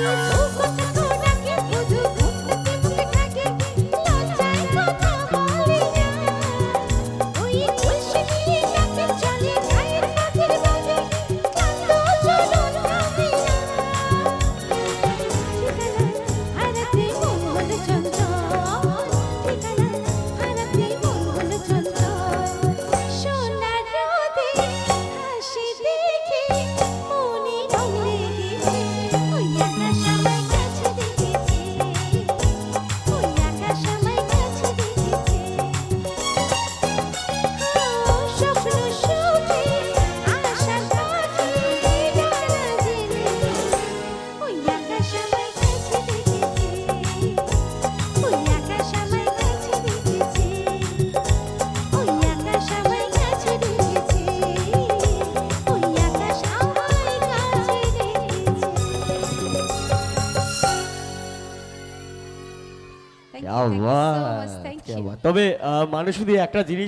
Oh. তবে মানুষ শুধু একটা জিনিস